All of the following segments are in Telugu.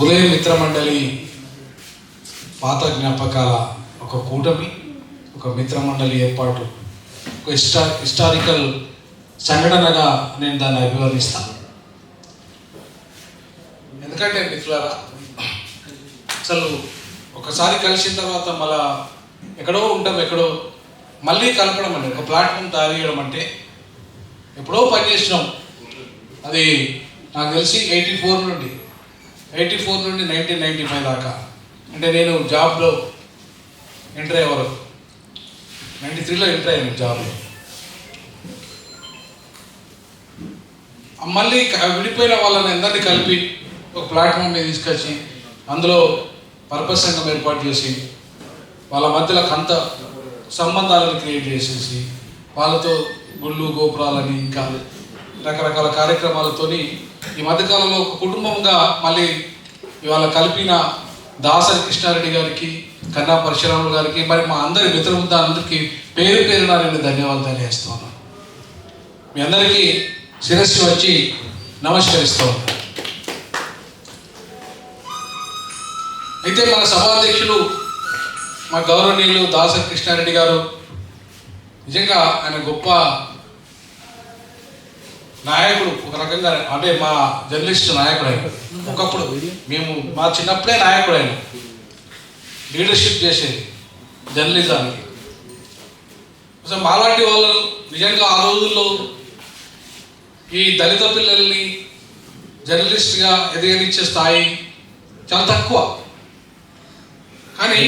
ఉదయం మిత్రమండలి పాత జ్ఞాపకాల ఒక కూటమి ఒక మిత్రమండలి ఏర్పాటు ఒక హిస్టా హిస్టారికల్ సంఘటనగా నేను దాన్ని అభివర్ణిస్తాను. ఎందుకంటే మిత్రులారా అసలు ఒకసారి కలిసిన తర్వాత మళ్ళా ఎక్కడో ఉంటాం ఎక్కడో మళ్ళీ కలపడం అంటే ఒక ప్లాట్ఫామ్ తయారు చేయడం అంటే ఎప్పుడో పనిచేసినాం. అది నాకు తెలిసి ఎయిటీ ఫోర్ నుండి ఎయిటీ ఫోర్ నుండి నైన్టీన్ నైంటీ ఫైవ్ దాకా. అంటే నేను జాబ్లో ఎంటర్ అయ్యే వరకు. నైంటీ త్రీలో ఎంటర్ అయ్యాను జాబ్లో. మళ్ళీ విడిపోయిన వాళ్ళని అందరినీ కలిపి ఒక ప్లాట్ఫామ్ మీద తీసుకొచ్చి అందులో పర్పస్ సంఘం ఏర్పాటు చేసి వాళ్ళ మధ్యలో కంత సంబంధాలను క్రియేట్ చేసేసి వాళ్ళతో గుళ్ళు గోపురాలని ఇంకా రకరకాల కార్యక్రమాలతోని ఈ మధ్యకాలంలో ఒక కుటుంబంగా మళ్ళీ ఇవాళ కలిపిన దాసరి కృష్ణారెడ్డి గారికి కన్నా పరశురాములు గారికి మరి మా అందరి మిత్రబృందాలందరికీ పేరు పేరు నేను ధన్యవాదాలు తెలియజేస్తున్నాను. మీ అందరికీ శిరస్సు వచ్చి నమస్కరిస్తాను అయితే మన సభాధ్యక్షులు మా గౌరవనీయులు దాసరి కృష్ణారెడ్డి గారు నిజంగా ఆయన గొప్ప నాయకుడు ఒక రకంగా అంటే మా జర్నలిస్ట్ నాయకుడు ఆయన. ఒకప్పుడు మేము మా చిన్నప్పుడే నాయకుడు ఆయన. లీడర్షిప్ చేసేది జర్నలిజానికి. అసలు మాలాంటి వాళ్ళు నిజంగా ఆ రోజుల్లో ఈ దళిత పిల్లల్ని జర్నలిస్ట్గా ఎదగనిచ్చే స్థాయి చాలా తక్కువ. కానీ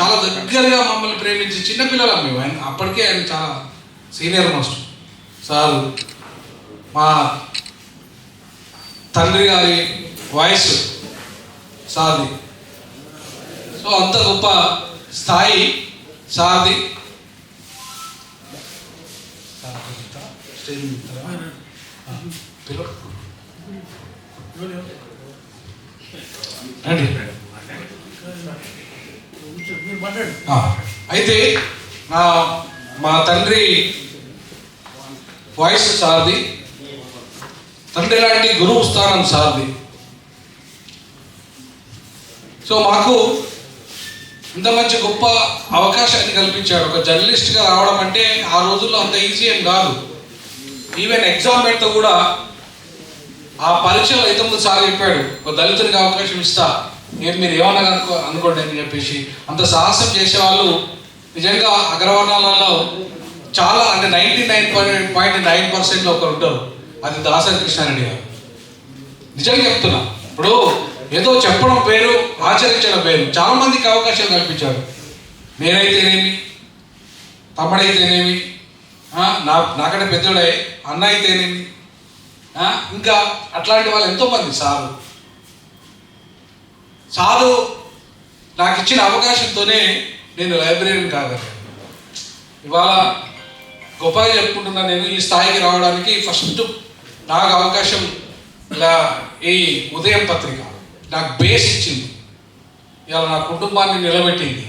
చాలా దగ్గరగా మమ్మల్ని ప్రేమించి చిన్నపిల్లలం మేము. ఆయన అప్పటికే ఆయన చాలా సీనియర్ మోస్ట్ సార్ మా తండ్రి గారి వాయిస్ సార్ది. సో అంత గొప్ప స్థాయి సార్ది. అయితే నా మా తండ్రి వాయిస్ సార్ది. తండ్రి లాంటి గురువు స్థానం సార్ది సో మాకు ఇంత మంచి గొప్ప అవకాశాన్ని కల్పించాడు. ఒక జర్నలిస్ట్గా రావడం అంటే ఆ రోజుల్లో అంత ఈజీ ఏం కాదు. ఈవెన్ ఎగ్జామ్ పెడితే కూడా ఆ పరీక్షలో అయితే ముందు సార్ చెప్పాడు ఒక దళితునికి అవకాశం ఇస్తా. ఏం మీరు ఏమన్నా అనుకో అనుకోండి అని చెప్పేసి. అంత సాహసం చేసేవాళ్ళు నిజంగా అగ్రవర్ణాలలో చాలా అంటే ninety nine point point nine పర్సెంట్లో ఒకరు ఉంటారు. అది దాసరి కృష్ణారెడ్డి గారు. నిజంగా చెప్తున్నా. ఇప్పుడు ఏదో చెప్పడం పేరు ఆచరించడం పేరు చాలా మందికి అవకాశం కల్పించాడు నేనైతేనేమి తమ్ముడైతేనేమి నా నాకంటే పెద్దోడే అన్న అయితేనేమి ఇంకా అట్లాంటి వాళ్ళు ఎంతోమంది సారు. సారు నాకు ఇచ్చిన అవకాశంతోనే నేను లైబ్రరీని కాగలను ఇవాళ గొప్పగా చెప్పుకుంటున్నా నేను ఈ స్థాయికి రావడానికి ఫస్ట్ నాకు అవకాశం ఇలా ఈ ఉదయం పత్రిక నాకు బేస్ ఇచ్చింది. ఇలా నా కుటుంబాన్ని నిలబెట్టింది.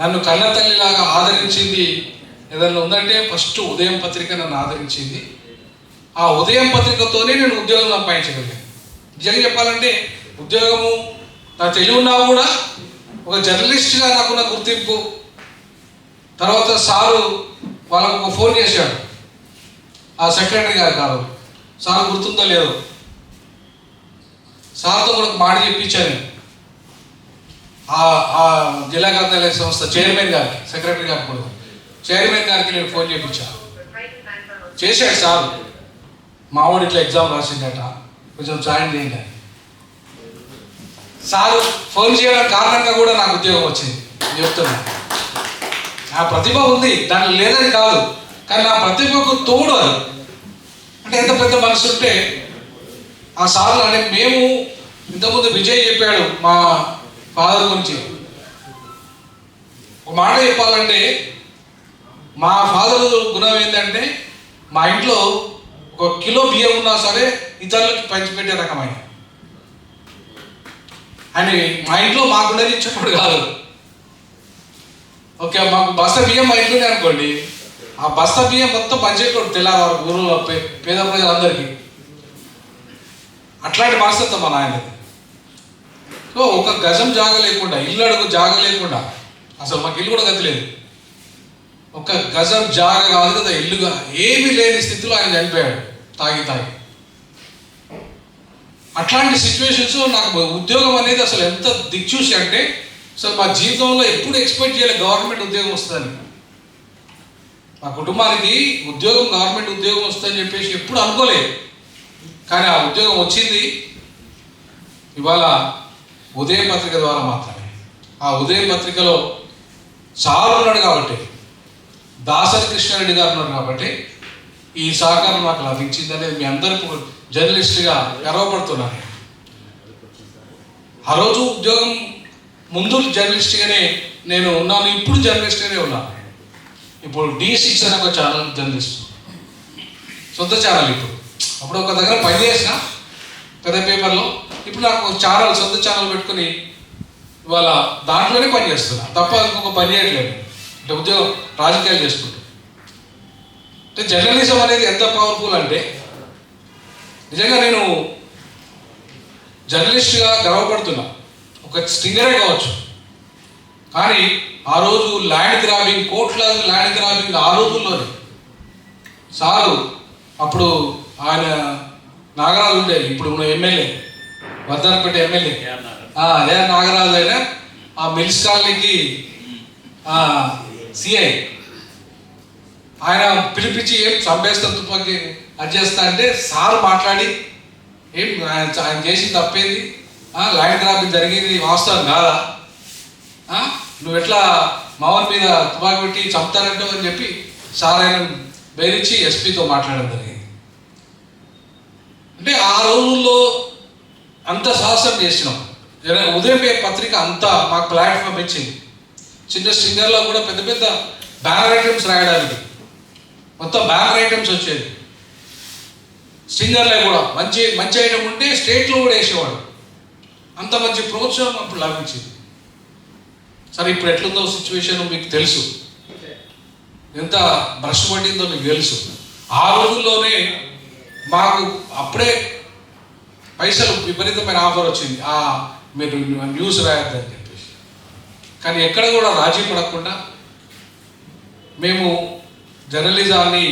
నన్ను కన్న తల్లిలాగా ఆదరించింది ఏదైనా ఉందంటే ఫస్ట్ ఉదయం పత్రిక నన్ను ఆదరించింది. ఆ ఉదయం పత్రికతోనే నేను ఉద్యోగం సంపాదించగలిగాను. నిజంగా చెప్పాలంటే ఉద్యోగము నా తెలివినా కూడా ఒక జర్నలిస్ట్గా నాకున్న గుర్తింపు. తర్వాత సారు వాళ్ళకు ఒక ఫోన్ చేశాడు. ఆ సెక్రటరీ గారు కాదు. సార్ గుర్తుందో లేదో? సార్తో కూడా ఒక మాట చెప్పించాను. ఆ జిల్లా గ్రంథాలయ సంస్థ చైర్మన్ గారికి సెక్రటరీ గారికి కూడా. చైర్మన్ గారికి నేను ఫోన్ చేయించాను చేశాడు సార్. మా వాడు ఇట్లా ఎగ్జామ్ రాసిండట. కొంచెం సాయం చేయండి సార్ సారు ఫోన్ చేయడం కారణంగా కూడా నాకు ఉద్యోగం వచ్చింది. చెప్తున్నా. ఆ ప్రతిభ ఉంది. దాంట్లో లేదని కాదు. కానీ నా ప్రతిభకు తోడు అది. అంటే ఎంత పెద్ద మనసు ఉంటే ఆ సార్లు అంటే మేము ఇంతకుముందు విజయ్ చెప్పాడు మా ఫాదర్ గురించి. ఒక మాట చెప్పాలంటే మా ఫాదర్ గుణం ఏంటంటే మా ఇంట్లో ఒక కిలో బియ్యం ఉన్నా సరే ఇతరులకి పంచిపెట్టే రకమైన అని మా ఇంట్లో మాకుండేది ఇచ్చేవాడు కాదు. ఓకే మాకు బస్త బియ్యం మా ఇంట్లోనే అనుకోండి. ఆ బస్తా బియ్యం మొత్తం పంచేటోడు తెల్లారు వారి పే- పేద ప్రజలందరికీ. అట్లాంటి మనస్తత్వం మా నాయనది. ఓ, ఒక గజం జాగ లేకుండా ఇల్లు అడుగు జాగ లేకుండా అసలు మాకు ఇల్లు కూడా గతిలేదు ఒక గజం జాగ కాదు కదా ఇల్లుగా ఏమీ లేని స్థితిలో ఆయన చనిపోయాడు తాగి తాగి. అట్లాంటి సిచ్యువేషన్స్ నాకు ఉద్యోగం అనేది అసలు ఎంత దిక్చూసి అంటే అసలు మా జీవితంలో ఎప్పుడు ఎక్స్పెక్ట్ చేయలేదు గవర్నమెంట్ ఉద్యోగం వస్తుందని. మా కుటుంబానికి ఉద్యోగం గవర్నమెంట్ ఉద్యోగం వస్తుందని చెప్పేసి ఎప్పుడు అనుకోలేదు కానీ ఆ ఉద్యోగం వచ్చింది. ఇవాళ ఉదయం పత్రిక ద్వారా మాత్రమే. ఆ ఉదయం పత్రికలో చాలా ఉన్నాడు కాబట్టి దాసరి కృష్ణారెడ్డి గారు ఉన్నారు కాబట్టి ఈ సహకారం నాకు లభించింది అనేది మీ అందరికీ జర్నలిస్ట్గా గర్వపడుతున్నాను ఆ రోజు ఉద్యోగం ముందు జర్నలిస్ట్గానే నేను ఉన్నాను ఇప్పుడు జర్నలిస్ట్గానే ఉన్నాను. ఇప్పుడు డి సిక్స్ అనే ఒక ఛానల్ జర్నలిస్ట్. సొంత ఛానల్ ఇప్పుడు. అప్పుడు ఒక దగ్గర పని చేసిన పెద్ద పేపర్లో ఇప్పుడు నాకు ఛానల్ సొంత ఛానల్ పెట్టుకుని ఇవాళ దాంట్లోనే పని చేస్తున్నా. తప్ప ఇంకొక పని చేయట్లేదు. అంటే ఉద్యోగం రాజకీయాలు చేసుకుంటూ. అంటే జర్నలిజం అనేది ఎంత పవర్ఫుల్ అంటే నిజంగా నేను జర్నలిస్ట్గా గర్వపడుతున్నా. ఒక స్టింగరే కావచ్చు. కానీ ఆ రోజు ల్యాండ్ గ్రాబింగ్ కోట్లాది ల్యాండ్ గ్రాబింగ్ ఆ రోజుల్లోనే సారు అప్పుడు ఆయన నాగరాజు ఉండేది ఇప్పుడు ఉన్న ఎమ్మెల్యే వర్ధనపేట ఎమ్మెల్యే. ఏ నాగరాజు. అయినా ఆ మిల్స్ కాలనీకి సిఐ ఆయన పిలిపించి ఏం చంపేస్తా తుపాకి అది చేస్తా అంటే సార్ మాట్లాడి ఏం ఆయన ఆయన చేసి తప్పేది? ల్యాండ్ గ్రాబింగ్ జరిగింది వాస్తవం కాదా? నువ్వు ఎట్లా మావన్ మీద తుపాకి పెట్టి చంపుతానంటావు అని చెప్పి సార్ ఆయన బెదిరించి ఎస్పీతో మాట్లాడడం జరిగింది. అంటే ఆ రోజుల్లో అంత సాహసం చేసినాం. ఏదైనా ఉదయం పత్రిక అంతా మాకు ప్లాట్ఫామ్ ఇచ్చింది. చిన్న సింగర్లో కూడా పెద్ద పెద్ద బ్యానర్ ఐటమ్స్ రాయడానికి. మొత్తం బ్యానర్ ఐటమ్స్ వచ్చేది సింగర్లే కూడా మంచి మంచి ఐటమ్ ఉంటే స్టేట్లో కూడా వేసేవాడు అంత మంచి ప్రోత్సాహం అప్పుడు లభించింది. సరే ఇప్పుడు ఎట్లుందో సిచ్యువేషన్ మీకు తెలుసు. ఎంత బ్రష్ పట్టిందో మీకు తెలుసు. ఆ రోజుల్లోనే మాకు అప్పుడే పైసలు విపరీతమైన ఆఫర్ వచ్చింది. ఆ మీరు న్యూస్ రాయొద్దని చెప్పేసి. కానీ ఎక్కడ కూడా రాజీ పడకుండా మేము జర్నలిజాన్ని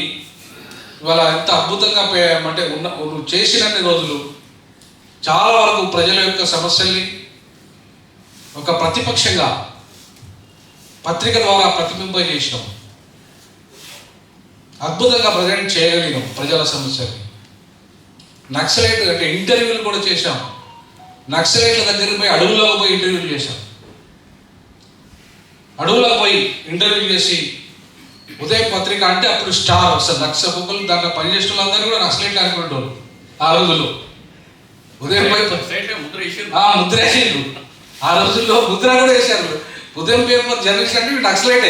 ఇవాళ ఎంత అద్భుతంగా పోయామంటే ఉన్న నువ్వు చేసినన్ని రోజులు చాలా వరకు ప్రజల యొక్క సమస్యల్ని ఒక ప్రతిపక్షంగా పత్రిక ద్వారా ప్రతిబింబ చేసినాం. అద్భుతంగా ప్రజెంట్ చేయగలిగినాం ప్రజల సమస్యల్ని నక్సలైట్ అంటే ఇంటర్వ్యూలు కూడా చేశాం. నక్సలైట్ల దగ్గరికి పోయి అడవులకు పోయి ఇంటర్వ్యూలు చేశాం. అడవులకు పోయి ఇంటర్వ్యూ చేసి ఉదయ పత్రిక అంటే అప్పుడు స్టార్ అసలు నక్సబుకులు దాంట్లో పనిచేసిన వాళ్ళందరూ కూడా నక్సలైట్లు అనుకునేటోళ్ళు ఆ రోజుల్లో. ఉదయం ముద్ర ముద్ర వేసిండ్రు. ఆ రోజుల్లో ముద్ర కూడా వేశారు. ఉదయం పేపర్ జర్నలిస్ట్ అంటే వీడు నక్సలైట్.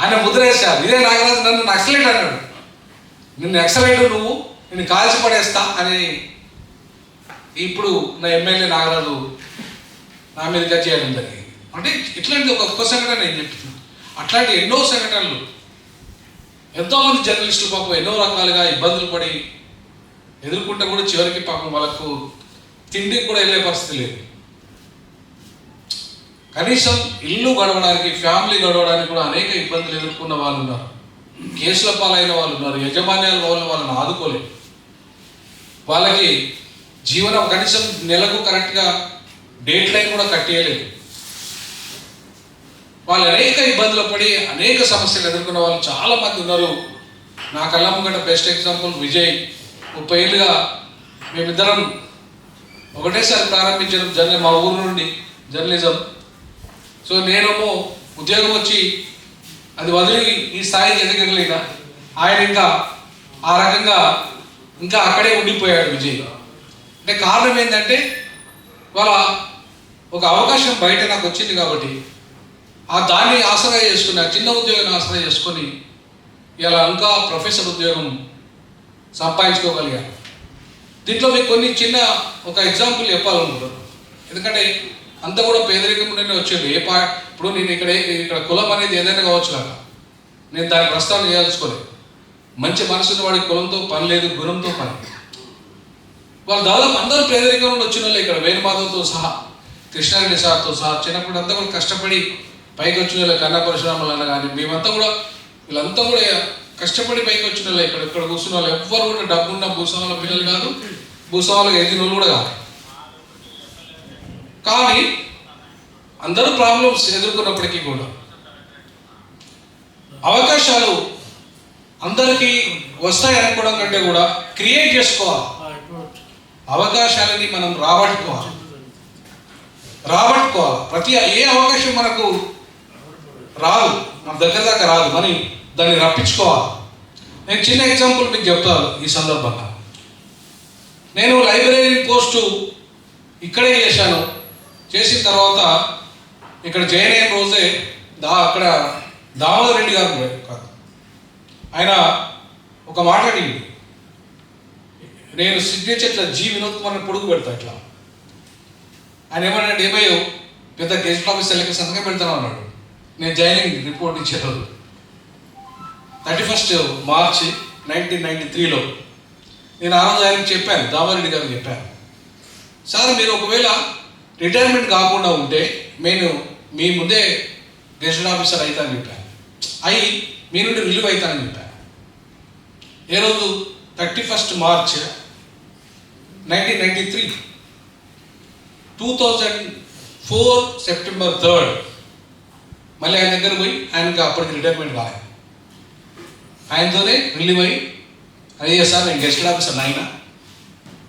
ఆయన ముద్రేశారు ఇదే నాగరాజు నన్ను నక్సలేట్ అన్నాడు. నిన్ను నక్సలేట్ నువ్వు నిన్ను కాల్చి పడేస్తా అని ఇప్పుడు నా ఎమ్మెల్యే నాగరాజు నా మీద జడ్జి చేయడం జరిగింది. అంటే ఇట్లాంటి ఒక ఒక్క సంఘటన నేను చెప్తున్నాను అట్లాంటి ఎన్నో సంఘటనలు. ఎంతోమంది జర్నలిస్టులు పాపం ఎన్నో రకాలుగా ఇబ్బందులు పడి ఎదుర్కొంటే కూడా చివరికి పాపం వాళ్ళకు తిండికి కూడా వెళ్ళే పరిస్థితి లేదు. కనీసం ఇల్లు గడవడానికి ఫ్యామిలీ గడవడానికి కూడా అనేక ఇబ్బందులు ఎదుర్కొన్న వాళ్ళు ఉన్నారు. కేసుల పాలైన వాళ్ళు ఉన్నారు యజమాన్యాల వాళ్ళు వాళ్ళని ఆదుకోలేదు. వాళ్ళకి జీవనం కనీసం నెలకు కరెక్ట్గా డేట్ లైన్ కూడా కట్టేయలేదు. వాళ్ళు అనేక ఇబ్బందులు పడి అనేక సమస్యలు ఎదుర్కొన్న వాళ్ళు చాలామంది ఉన్నారు. నా కళ్ళ ముంగట బెస్ట్ ఎగ్జాంపుల్ విజయ్. ముప్పై ఏళ్ళుగా మేమిద్దరం ఒకటేసారి ప్రారంభించడం జర్నీ మా ఊరు నుండి జర్నలిజం. సో నేనేమో ఉద్యోగం వచ్చి అది వదిలి ఈ స్థాయికి ఎదగలిగిన ఆయన ఇంకా ఆ రకంగా ఇంకా అక్కడే ఉండిపోయాడు విజయ్. అంటే కారణం ఏంటంటే వాళ్ళ ఒక అవకాశం బయట నాకు వచ్చింది కాబట్టి ఆ దాన్ని ఆసరా చేసుకుని ఆ చిన్న ఉద్యోగాన్ని ఆసరా చేసుకొని ఇలా ఇంకా ప్రొఫెసర్ ఉద్యోగం సంపాదించుకోగలిగాను. దీంట్లో మీకు కొన్ని చిన్న ఒక ఎగ్జాంపుల్ చెప్పాలనుకుంటున్నాను. ఎందుకంటే అంతా కూడా పేదరికం నుండి వచ్చింది. ఏ పా ఇప్పుడు నేను ఇక్కడ ఇక్కడ కులం అనేది ఏదైనా కావచ్చు కదా నేను దాని ప్రస్తావన చేయాల్సుకోలేదు మంచి మనసున్న వాడి కులంతో పని లేదు గుణంతో పని వాళ్ళు దాదాపు అందరూ పేదరికం నుండి వచ్చిన వాళ్ళు ఇక్కడ. వేణుమాధవ్తో సహా కృష్ణారెడ్డి సార్తో సహా. చిన్నప్పుడు అంతా కూడా కష్టపడి పైకి వచ్చిన వాళ్ళు కన్నా పరశురాములు అన్న కానీ మేమంతా కూడా వీళ్ళంతా కూడా కష్టపడి పైకి వచ్చిన వాళ్ళు. ఇక్కడ ఇక్కడ కూర్చున్న వాళ్ళు ఎవ్వరు కూడా డబ్బున్న భూస్వాముల పిల్లలు కాదు. భూస్వాములకు ఎదిగిన వాళ్ళు కూడా కాదు. కానీ అందరూ ప్రాబ్లమ్స్ ఎదుర్కొన్నప్పటికీ కూడా. అవకాశాలు అందరికీ వస్తాయి అనుకోవడం కంటే కూడా క్రియేట్ చేసుకోవాలి. అవకాశాలని మనం రాబట్టుకోవాలి. రాబట్టుకోవాలి. ప్రతి ఏ అవకాశం మనకు రాదు మన దగ్గర దాకా రాదు మరి దాన్ని రప్పించుకోవాలి. నేను చిన్న ఎగ్జాంపుల్ మీకు చెప్తాను ఈ సందర్భంగా. నేను లైబ్రరీ పోస్టు ఇక్కడే చేశాను. చేసిన తర్వాత ఇక్కడ జాయిన్ అయిన రోజే దా అక్కడ దామోదర్ రెడ్డి గారు కాదు. ఆయన ఒక మాట అడిగింది. నేను సిగ్నేచర్ జీ వినోద్ కుమార్ పొడుగు పెడతా ఇట్లా. ఆయన ఏమన్నాడు ఏమయ్యో పెద్ద గెస్ట్ ఆఫీసర్ లెక్క సంతకం పెడతాను అన్నాడు. నేను జాయినింగ్ రిపోర్ట్ ఇచ్చే thirty first March nineteen ninety త్రీలో నేను ఆ రోజు చెప్పాను దామారెడ్డి గారికి చెప్పాను. సార్ మీరు ఒకవేళ రిటైర్మెంట్ కాకుండా ఉంటే నేను మీ ముందే గెజెట్ ఆఫీసర్ అవుతానని చెప్పాను అయి మీ నుండి రిలీవ్ అవుతానని చెప్పాను ఏ రోజు thirty first March nineteen ninety three two thousand four September third మళ్ళీ ఆయన దగ్గర పోయి ఆయనకి అప్పటికి రిటైర్మెంట్ కాలేదు ఆయనతోనే రిలీవ్ అయ్యి అయ్యా సార్ నేను గెస్ట్ ఆఫీసర్ అయినా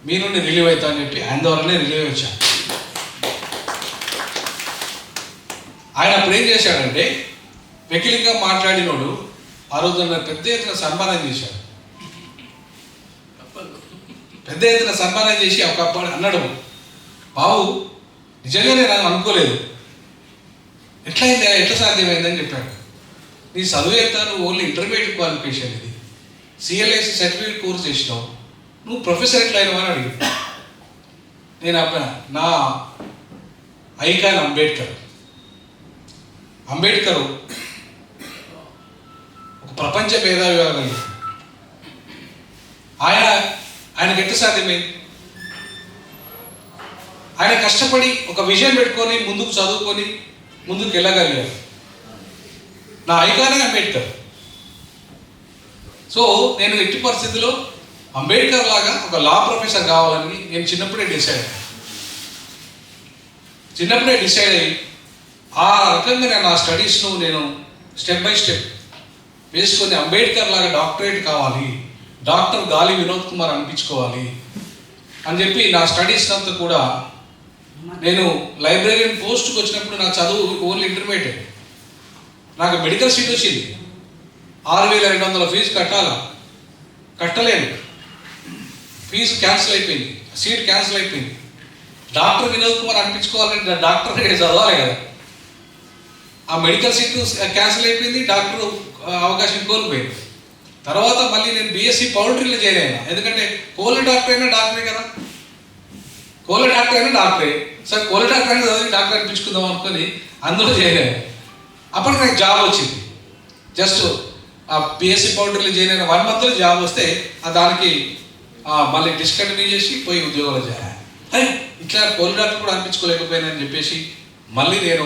మీ నుండి రిలీవ్ అవుతా అని చెప్పి ఆయన ద్వారానే రిలీవ్ వచ్చాను. ఆయన అప్పుడు ఏం చేశాడంటే వెకిలిగా మాట్లాడినోడు ఆ రోజు నన్ను పెద్ద ఎత్తున సన్మానం చేశాడు. పెద్ద ఎత్తున సన్మానం చేసి ఒక అన్నాడు బాబు నిజంగానే నేను అనుకోలేదు. ఎట్లయింది ఎట్లా సాధ్యమైందని చెప్పాడు. నీ చదువు ఎంత నువ్వు ఓన్లీ ఇంటర్మీడియట్ క్వాలిఫికేషన్ ఇది. సిఎల్ఐసి సర్టిఫికేట్ కోర్స్ చేసినావు. నువ్వు ప్రొఫెసర్ ఎట్లా అయినావు అని అడిగి నేను అప్పుడు నా ఐకాన్ అంబేద్కర్. అంబేద్కర్ ఒక ప్రపంచ మేధావి కాగలిగాడు ఆయన ఆయనకి ఎట్లా సాధ్యమే. ఆయన కష్టపడి ఒక విజయం పెట్టుకొని ముందుకు చదువుకొని ముందుకు వెళ్ళగలిగారు. నా ఐకానే అంబేద్కర్. సో నేను ఎట్టి పరిస్థితిలో అంబేద్కర్ లాగా ఒక లా ప్రొఫెసర్ కావాలని నేను చిన్నప్పుడే డిసైడ్ అయ్యాను చిన్నప్పుడే డిసైడ్ అయ్యి ఆ రకంగా నేను నా స్టడీస్ను నేను స్టెప్ బై స్టెప్ వేసుకొని అంబేద్కర్ లాగా డాక్టరేట్ కావాలి డాక్టర్ గాలి వినోద్ కుమార్ అనిపించుకోవాలి అని చెప్పి నా స్టడీస్ అంతా కూడా నేను లైబ్రరీని పోస్ట్కి వచ్చినప్పుడు నా చదువు ఓన్లీ ఇంటర్మీడియట్. నాకు మెడికల్ సీట్ వచ్చింది. ఆరు వేల రెండు వందల ఫీజు కట్టాలా? కట్టలేను ఫీజు క్యాన్సిల్ అయిపోయింది. సీట్ క్యాన్సిల్ అయిపోయింది. డాక్టర్ వినోద్ కుమార్ అనిపించుకోవాలంటే డాక్టర్ చదవాలి కదా. ఆ మెడికల్ సీట్ క్యాన్సిల్ అయిపోయింది డాక్టర్ అవకాశం కోల్పోయింది. తర్వాత మళ్ళీ నేను బీఎస్సీ పౌల్ట్రీలో జాయిన్ అయినా. ఎందుకంటే కోళ్ళ డాక్టర్ అయినా డాక్టరే కదా. కోళ్ళ డాక్టర్ అయినా డాక్టరే. సరే కోళ్ళ డాక్టర్ అయినా చదివి డాక్టర్ అనిపించుకుందాం అనుకొని అందులో జాయిన్ అయ్యాను అప్పటికి నాకు జాబ్ వచ్చింది. జస్ట్ ఆ బీఎస్సీ పౌల్ట్రీలో జాయిన్ అయిన వన్ మంత్లో జాబ్ వస్తే ఆ దానికి మళ్ళీ డిస్కంటిన్యూ చేసి పోయి ఉద్యోగంలో చేరాను ఇట్లా కోళ్ళ డాక్టర్ కూడా అనిపించుకోలేకపోయానని చెప్పేసి మళ్ళీ నేను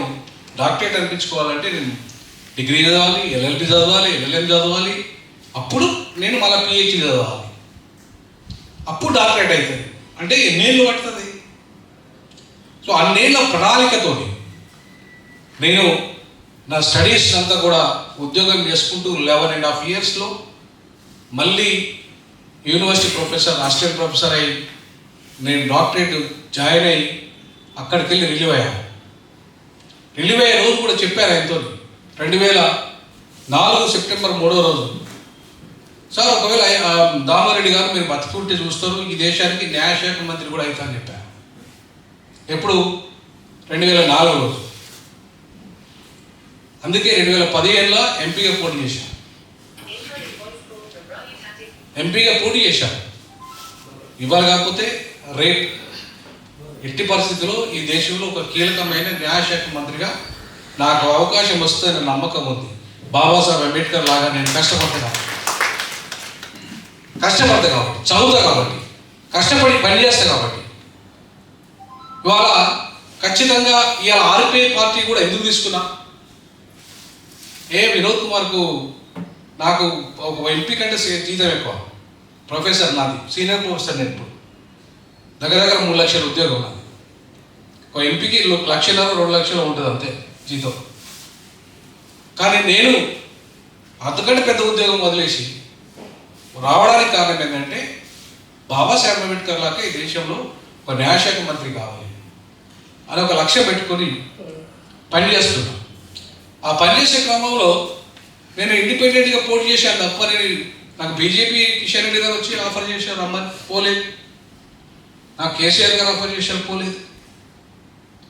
డాక్టరేట్ అనిపించుకోవాలంటే నేను డిగ్రీ చదవాలి ఎల్ఎల్బి చదవాలి ఎల్ఎల్ఎం చదవాలి. అప్పుడు నేను మళ్ళీ పిహెచ్డి చదవాలి. అప్పుడు డాక్టరేట్ అవుతుంది అంటే ఎన్నేళ్ళు పడుతుంది? సో అన్నేళ్ళ ప్రణాళికతో నేను నా స్టడీస్ అంతా కూడా ఉద్యోగం చేసుకుంటూ లెవెన్ అండ్ హాఫ్ ఇయర్స్లో మళ్ళీ యూనివర్సిటీ ప్రొఫెసర్ అసిస్టెంట్ ప్రొఫెసర్ అయ్యి నేను డాక్టరేట్ జాయిన్ అయ్యి అక్కడికి వెళ్ళి రిలీవ్ అయ్యాను. రిలీవ్ రోజు కూడా చెప్పారు ఆయనతో. రెండు వేల నాలుగు సెప్టెంబర్ మూడో రోజు. సార్ ఒకవేళ దామారెడ్డి గారు మీరు బతికుంటే చూస్తారు ఈ దేశానికి న్యాయశాఖ మంత్రి కూడా అవుతారని చెప్పారు. ఎప్పుడు? రెండు వేల నాలుగు రోజు. అందుకే రెండు వేల పదిహేనులో ఎంపీగా పోటీ చేశాను ఎంపీగా పోటీ చేశాను ఇవాళ కాకపోతే రేపు ఎట్టి పరిస్థితుల్లో ఈ దేశంలో ఒక కీలకమైన న్యాయశాఖ మంత్రిగా నాకు అవకాశం వస్తుందనే నమ్మకం ఉంది. బాబాసాహెబ్ అంబేద్కర్ లాగా నేను కష్టపడతా కష్టపడతా కాబట్టి చదువుతా కాబట్టి కష్టపడి పని చేస్తా కాబట్టి. ఇవాళ ఖచ్చితంగా ఇవాళ ఆర్పిఐ పార్టీ కూడా ఎందుకు తీసుకున్నా? ఏ వినోద్ కుమార్కు నాకు ఒక ఎంపీ కంటే జీతం ఎక్కువ? ప్రొఫెసర్ నాది సీనియర్ ప్రొఫెసర్ నేను ఇప్పుడు. దగ్గర దగ్గర మూడు లక్షల ఉద్యోగం ఉన్నది. ఒక ఎంపీకి లక్షల రెండు లక్షలు ఉంటుంది అంతే జీతం. కానీ నేను అంతకంటే పెద్ద ఉద్యోగం వదిలేసి రావడానికి కారణం ఏంటంటే బాబాసాహెబ్ అంబేద్కర్ లాగా ఈ దేశంలో ఒక న్యాయశాఖ మంత్రి కావాలి అని ఒక లక్ష్యం పెట్టుకొని పనిచేస్తున్నాను ఆ పనిచేసే క్రమంలో నేను ఇండిపెండెంట్గా పోటీ చేశాను తప్ప నేను నాకు బీజేపీ కిషన్ రెడ్డి గారు వచ్చి ఆఫర్ చేశారు రమ్మని పోలేదు. నాకు కేసీఆర్ గారు ఆఫర్ చేశారు పోలేదు.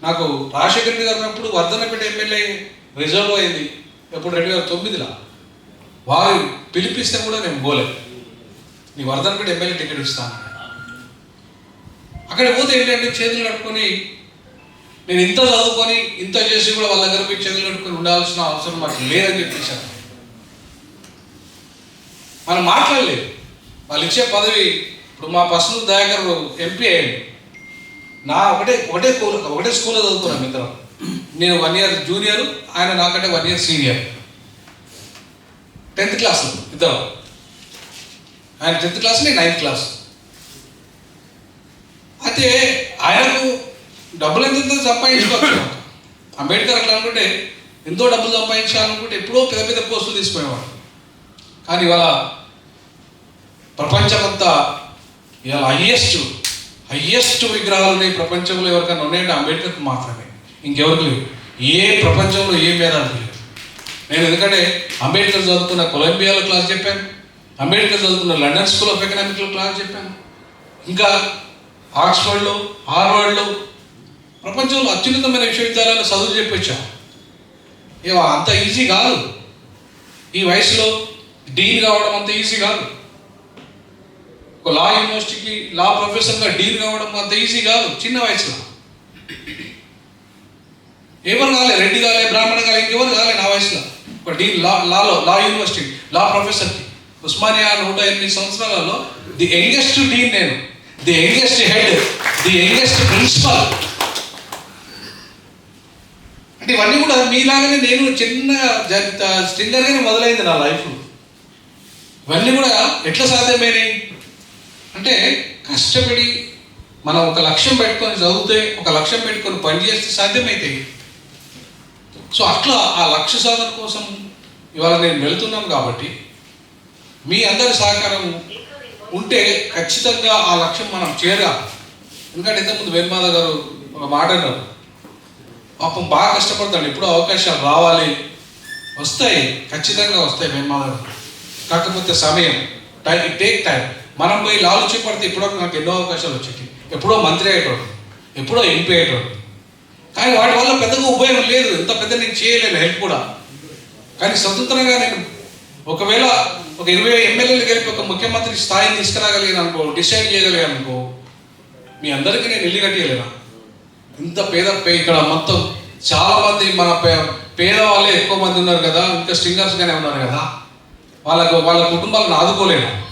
నాకు రాజశేఖర రెడ్డి గారు ఉన్నప్పుడు వర్ధనపేట ఎమ్మెల్యే రిజర్వ్ అయింది. ఎప్పుడు రెండు వేల తొమ్మిదిలో. వారు పిలిపిస్తే కూడా నేను పోలేదు నీ వర్ధనపేట ఎమ్మెల్యే టికెట్ ఇస్తాను అక్కడ పోతే ఏంటంటే చేతులు కట్టుకొని నేను ఇంత చదువుకొని ఇంత చేసి కూడా వాళ్ళ దగ్గర పోయి చేతులు కట్టుకొని ఉండాల్సిన అవసరం మాకు లేదని చెప్పేశాను మనం మాట్లాడలేదు. వాళ్ళు ఇచ్చే పదవి ఇప్పుడు మా పర్సనల్ దయాకర్ ఎంపీ అయ్యాడు. నా ఒకటే ఒకటే స్కూల్ ఒకటే స్కూల్లో చదువుకున్నాం ఇద్దరం. నేను వన్ ఇయర్ జూనియర్ ఆయన నాకంటే one year senior tenth class ఇద్దరం. ఆయన టెన్త్ క్లాస్ నేను నైన్త్ క్లాస్ అయితే ఆయనకు డబ్బులు ఎంత సంపాదించుకోవచ్చు. అంబేద్కర్ అట్లా అనుకుంటే ఎంతో డబ్బులు సంపాదించాలనుకుంటే ఎప్పుడో పెద్ద పెద్ద పోస్టులు తీసుకునేవాడు. కానీ ఇవాళ ప్రపంచమంతా ఇలా హయ్యెస్ట్ హయ్యెస్ట్ విగ్రహాలు ఉన్నాయి ప్రపంచంలో ఎవరికైనా ఉన్నాయంటే అంబేద్కర్కి మాత్రమే. ఇంకెవరికి లేవు. ఏ ప్రపంచంలో ఏ మేధావి లేవు. నేను ఎందుకంటే అంబేద్కర్ చదువుకున్న కొలంబియాలో క్లాస్ చెప్పాను. అంబేద్కర్ చదువుకున్న లండన్ స్కూల్ ఆఫ్ ఎకనామిక్లో క్లాస్ చెప్పాను. ఇంకా ఆక్స్ఫర్డ్లో హార్వర్డ్లో ప్రపంచంలో అత్యున్నతమైన విశ్వవిద్యాలయాలు చదువు చెప్పొచ్చా? ఇవా అంత ఈజీ కాదు. ఈ వయసులో డీన్ కావడం అంత ఈజీ కాదు. ఒక లా యూనివర్సిటీకి లా ప్రొఫెసర్గా డీన్ కావడం అంత ఈజీ కాదు చిన్న వయసులో. ఎవరు కాలే? రెడ్డి కాలే బ్రాహ్మణ కాలే ఇంకెవరు కాలే నా వయసులో? ఒక డీన్ లా లాలో లా యూనివర్సిటీ లా ప్రొఫెసర్కి ఉస్మానియా నూట ఎనిమిది సంవత్సరాలలో ది యంగెస్ట్ డీన్ నేను. The youngest head the youngest principal అంటే ఇవన్నీ కూడా మీలాగానే నేను చిన్న స్టిల్లర్గానే మొదలైంది నా లైఫ్ ఇవన్నీ కూడా ఎట్లా సాధ్యమైనాయి? అంటే కష్టపడి మనం ఒక లక్ష్యం పెట్టుకొని చదివితే ఒక లక్ష్యం పెట్టుకొని పని చేస్తే సో అట్లా ఆ లక్ష్య సాధన కోసం ఇవాళ నేను వెళుతున్నాను కాబట్టి మీ అందరి సహకారం ఉంటే ఖచ్చితంగా ఆ లక్ష్యం మనం చేరాలి. ఎందుకంటే ఇంతకుముందు వేణుమాధ గారు ఒక మాట అన్నారు. పాపం బాగా కష్టపడతాడు. ఎప్పుడో అవకాశాలు రావాలి. వస్తాయి. ఖచ్చితంగా వస్తాయి వేణుమాధ గారు. కాకపోతే సమయం. Time take time. మనం పోయి లాలుచి పడితే ఇప్పుడో నాకు ఎన్నో అవకాశాలు వచ్చేవి ఎప్పుడో మంత్రి అయ్యేటోడు ఎప్పుడో ఎంపీ అయ్యేటోడు. కానీ వాటి వల్ల పెద్దగా ఉపయోగం లేదు. ఇంత పెద్ద నేను చేయలేను హెల్ప్ కూడా. కానీ స్వతంత్రంగా నేను ఒకవేళ ఒక ఇరవై ఎమ్మెల్యేలు కలిపి ఒక ముఖ్యమంత్రి స్థాయిని తీసుకురాగలిగాను అనుకో డిసైడ్ చేయగలిగాను అనుకో మీ అందరికీ నేను ఇల్లు కట్టేయలేనా? ఇంత పేద ఇక్కడ మొత్తం చాలా మంది మన పే పేదవాళ్ళే ఎక్కువ మంది ఉన్నారు కదా. ఇంకా స్ట్రింగర్స్ కానీ ఉన్నారు కదా. వాళ్ళకు వాళ్ళ కుటుంబాలను ఆదుకోలేను?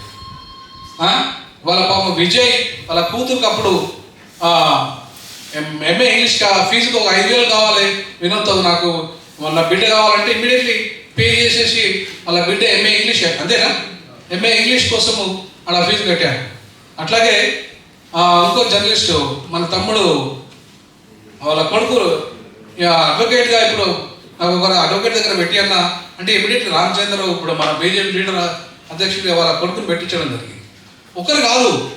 వాళ్ళ పాపం విజయ్ వాళ్ళ కూతురుకి అప్పుడు ఎంఏ ఇంగ్లీష్ కా ఫీజుకి ఒక ఐదు వేలు కావాలి. వినోద్తో నాకు వాళ్ళ బిడ్డ కావాలంటే ఇమ్మీడియట్లీ పే చేసేసి వాళ్ళ బిడ్డ ఎంఏ ఇంగ్లీష్ అంతేనా? ఎంఏ ఇంగ్లీష్ కోసము అలా ఫీజు కట్టాను అట్లాగే ఇంకో జర్నలిస్టు మన తమ్ముడు వాళ్ళ కొడుకు అడ్వకేట్గా ఇప్పుడు నాకు ఒక అడ్వకేట్ దగ్గర పెట్టి అన్న అంటే ఇమీడియట్ రామచంద్ర ఇప్పుడు మన బీజేపీ లీడర్ అధ్యక్షుడిగా వాళ్ళ కొడుకుని పెట్టించడం జరిగింది. ఒకరు కాదు.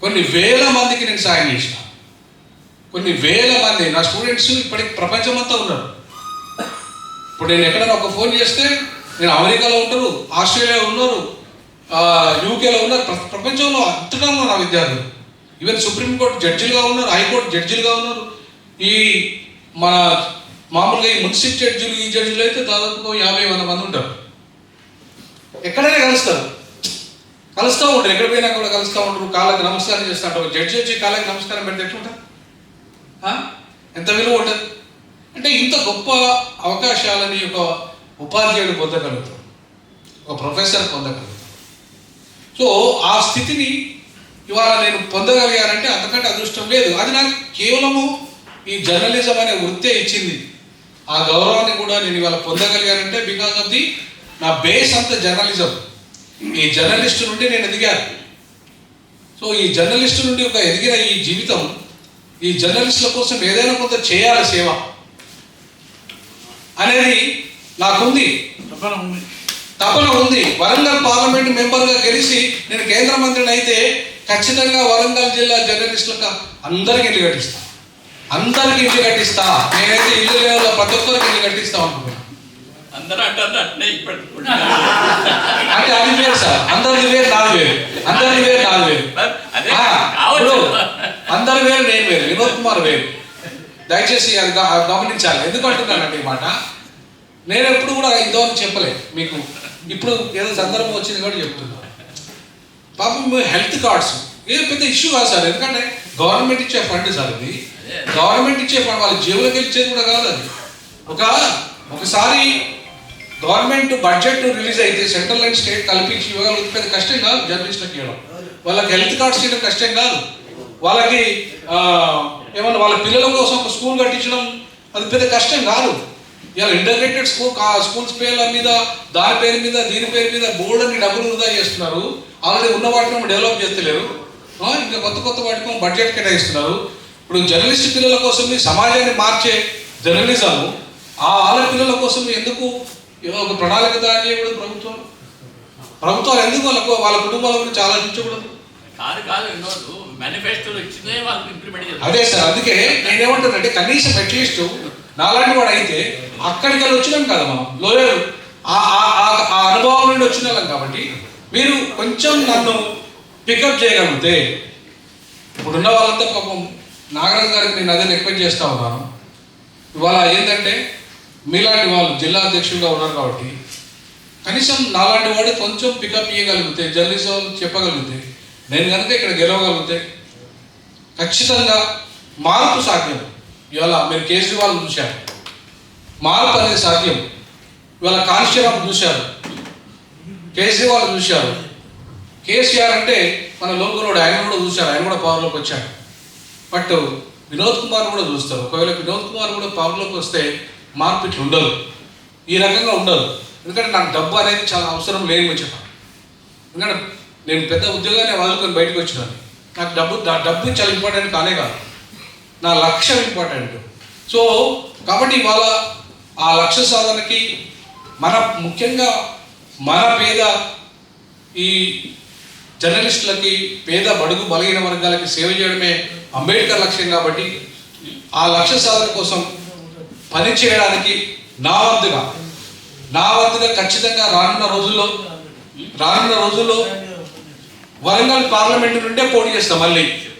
కొన్ని వేల మందికి నేను సాయం చేసిన. కొన్ని వేల మంది. నా స్టూడెంట్స్ ఇప్పటికి ప్రపంచమంతా ఉన్నారు. ఇప్పుడు నేను ఎక్కడైనా ఒక ఫోన్ చేస్తే నేను అమెరికాలో ఉంటారు ఆస్ట్రేలియాలో ఉన్నారు యూకేలో ఉన్నారు. ప్రపంచంలో అంతటా ఉన్నారు నా విద్యార్థులు. ఈవెన్ సుప్రీంకోర్టు జడ్జిలుగా ఉన్నారు హైకోర్టు జడ్జిలుగా ఉన్నారు. ఈ మన మామూలుగా ఈ మున్సిపల్ జడ్జిలు ఈ జడ్జిలు అయితే దాదాపు యాభై వంద మంది ఉంటారు. ఎక్కడైనా కలుస్తారు. కలుస్తూ ఉంటారు. ఎక్కడ పోయినా కూడా కలుస్తూ ఉంటారు. కాళ్ళకి నమస్కారం చేస్తూ ఉంటారు జడ్జి వచ్చి కాళ్ళకి నమస్కారం పెడితే ఎట్లుంటారు ఎంత విలువ ఉంటుంది? అంటే ఇంత గొప్ప అవకాశాలని ఒక ఉపాధ్యాయుడు పొందగలుగుతాడు. ఒక ప్రొఫెసర్ పొందగలుగుతాడు. సో ఆ స్థితిని ఇవాళ నేను పొందగలిగానంటే అంతకంటే అదృష్టం లేదు. అది నాకు కేవలము ఈ జర్నలిజం అనే వృత్తే ఇచ్చింది. ఆ గౌరవాన్ని కూడా నేను ఇవాళ పొందగలిగానంటే బికాస్ ఆఫ్ ది నా బేస్ అంత జర్నలిజం. ఈ జర్నలిస్ట్ నుండి నేను ఎదిగాను. సో ఈ జర్నలిస్ట్ నుండి ఒక ఎదిగిన ఈ జీవితం ఈ జర్నలిస్టుల కోసం ఏదైనా కొంత చేయాలి సేవ అనేది నాకుంది. తపన ఉంది. వరంగల్ పార్లమెంట్ మెంబర్గా గెలిచి నేను కేంద్ర మంత్రిని అయితే ఖచ్చితంగా వరంగల్ జిల్లా జర్నలిస్టులకు అందరికి ఇల్లు కట్టిస్తా. అందరికి ఇల్లు కట్టిస్తా. నేనైతే ఇల్లు లేవు ప్రతి ఒక్కరికి ఇల్లు కట్టిస్తా అనుకుంటున్నాను అందరూ అంటారు. అంటే అది వేరు సార్. అందరిది వేరు నాది వేరు. అందరిది వేరు నాది వేరు. ఇప్పుడు అందరి వేరు నేను వేరు. వినోద్ కుమార్ వేరు. దయచేసి అది గమనించాలి. ఎందుకు అంటున్నానండి ఈ మాట? నేను ఎప్పుడు కూడా ఇంతవరకు చెప్పలే మీకు. ఇప్పుడు ఏదో సందర్భం వచ్చింది కూడా చెప్తున్నా. పాపం హెల్త్ కార్డ్స్. ఏ పెద్ద ఇష్యూ కాదు సార్. ఎందుకంటే గవర్నమెంట్ ఇచ్చే ఫండ్ సార్ ఇది. గవర్నమెంట్ ఇచ్చే ఫండ్ వాళ్ళ జేబులోకి ఇచ్చేది కూడా కాదు అది. ఒక ఒకసారి గవర్నమెంట్ బడ్జెట్ రిలీజ్ అయితే సెంట్రల్ అండ్ స్టేట్ కల్పించి ఇవ్వగలిగితే పెద్ద కష్టం కాదు జర్నలిస్టులకు ఇవ్వడం. వాళ్ళకి హెల్త్ కార్డ్స్ ఇవ్వడం కష్టం కాదు. వాళ్ళకి ఏమన్నా వాళ్ళ పిల్లల కోసం ఒక స్కూల్ కట్టించడం అది పెద్ద కష్టం కాదు. ఇలా ఇంటర్గ్రేటెడ్ స్కూల్ స్కూల్స్ పేర్ల మీద దాని పేరు మీద దీని పేరు మీద బోర్డు అని డబ్బులు వృధా చేస్తున్నారు. ఆల్రెడీ ఉన్న వాటిని డెవలప్ చేస్తలేరు. ఇంకా కొత్త కొత్త వాటికి బడ్జెట్ కేటాయిస్తున్నారు. ఇప్పుడు జర్నలిస్ట్ పిల్లల కోసం సమాజాన్ని మార్చే జర్నలిజం ఆ ఆల పిల్లల కోసం ఎందుకు ఏదో ఒక ప్రణాళిక తయారు చేయకూడదు ప్రభుత్వం. ప్రభుత్వాలు ఎందుకు వాళ్ళకు వాళ్ళ కుటుంబాల గురించి ఆలోచించకూడదు? కాదు కాదు మేనిఫెస్టోలో ఇచ్చిందే వాళ్ళకి ఇంప్లిమెంట్ చేస్తారు అదే సార్ అందుకే నేనేమంటానంటే కనీసం అట్లీస్ట్ నాలాంటి వాడు అయితే అక్కడికి వెళ్ళి వచ్చినాం కదా మనం లోయర్ ఆ ఆ- ఆ- ఆ అనుభవం నుండి వచ్చిన వాళ్ళం కాబట్టి మీరు కొంచెం నన్ను పికప్ చేయగలిగితే ఇప్పుడున్న వాళ్ళంతా పాపం నాగరాజు గారికి నేను అదే రిక్వెస్ట్ చేస్తా ఉన్నాను. ఇవాళ ఏంటంటే మీలాంటి వాళ్ళు జిల్లా అధ్యక్షులుగా ఉన్నారు కాబట్టి కనీసం నాలాంటి వాడు కొంచెం పికప్ చేయగలిగితే జర్నలిజం చెప్పగలిగితే నేను కనుక ఇక్కడ గెలవగలిగితే ఖచ్చితంగా మార్పు సాధ్యం. ఇవాళ మీరు కేజ్రీవాల్ చూశారు. మార్పు అనేది సాధ్యం. ఇవాళ కాన్స్టిరామ్ చూశారు. కేజ్రీవాల్ చూశారు. కేసీఆర్ అంటే మన లోకలోడు ఆయన కూడా చూశారు ఆయన కూడా పవర్లోకి వచ్చాడు. బట్ వినోద్ కుమార్ కూడా చూస్తారు. ఒకవేళ వినోద్ కుమార్ కూడా పవర్లోకి వస్తే మార్పు ఇట్లా ఉండదు. ఈ రకంగా ఉండదు. ఎందుకంటే నాకు డబ్బు అనేది చాలా అవసరం లేని వచ్చాను ఎందుకంటే నేను పెద్ద ఉద్యోగాన్ని వదులుకొని బయటకు వచ్చినాను నాకు డబ్బు డబ్బు చాలా ఇంపార్టెంట్ కానే కాదు. నా లక్ష్యం ఇంపార్టెంట్ సో కాబట్టి ఇవాళ ఆ లక్ష్య సాధనకి మన ముఖ్యంగా మన పేద ఈ జర్నలిస్టులకి పేద బడుగు బలహీన వర్గాలకి సేవ చేయడమే అంబేద్కర్ లక్ష్యం కాబట్టి ఆ లక్ష్య సాధన కోసం పని చేయడానికి నా వంతుగా. నా వంతుగా ఖచ్చితంగా రానున్న రోజుల్లో రానున్న రోజుల్లో వరంగల్ పార్లమెంటు నుండే పోటీ చేస్తాం మళ్ళీ.